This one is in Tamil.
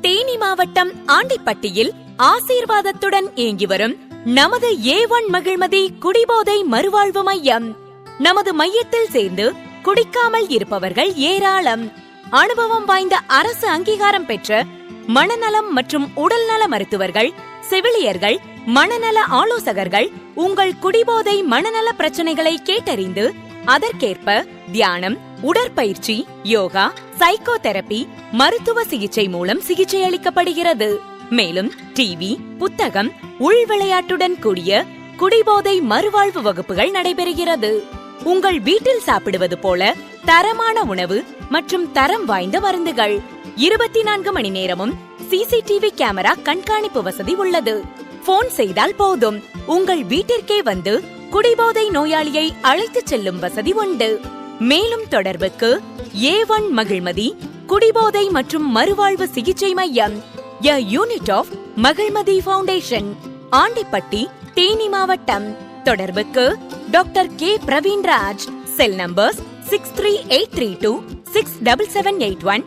தேனி மாவட்டம் ஆண்டிப்பட்டியில் ஆசீர்வாதத்துடன் இயங்கி வரும் நமது ஏ ஒன் மகிழ்மதி குடிபோதை மறுவாழ்வு மையம். நமது மையத்தில் சேர்ந்து குடிக்காமல் இருப்பவர்கள் ஏராளம். அனுபவம் வாய்ந்த அரசு அங்கீகாரம் பெற்ற மனநலம் மற்றும் உடல்நல மருத்துவர்கள் செவிலியர்கள் மனநல ஆலோசகர்கள் உங்கள் குடிபோதை மனநல பிரச்சனைகளை கேட்டறிந்து அதற்கேற்ப தியானம் உடற்பயிற்சி யோகா சைக்கோதெரபி மருத்துவ சிகிச்சை மூலம் சிகிச்சை அளிக்கப்படுகிறது. மேலும் டிவி புத்தகம் உள் விளையாட்டுடன் கூடிய குடிபோதை மறுவாழ்வு வகுப்புகள் நடைபெறுகிறது. உங்கள் வீட்டில் சாப்பிடுவது போல தரமான உணவு மற்றும் தரம் வாய்ந்த மருந்துகள். இருபத்தி நான்கு மணி நேரமும் சிசிடிவி கேமரா கண்காணிப்பு வசதி உள்ளது. போன் செய்தால் போதும். உங்கள் வீட்டிற்கே வந்து குடிபோதை நோயாளியை அழைத்துச் செல்லும் வசதி உண்டு. மேலும் தொடர்புக்கு ஏ ஒன் மகிழ்மதி குடிபோதை மற்றும் மறுவாழ்வு சிகிச்சை மையம் a unit of Magizhmathi foundation Andipatti Theni மாவட்டம். தொடர்புக்கு doctor K Praveenraj cell numbers six three eight three two six double seven eight one.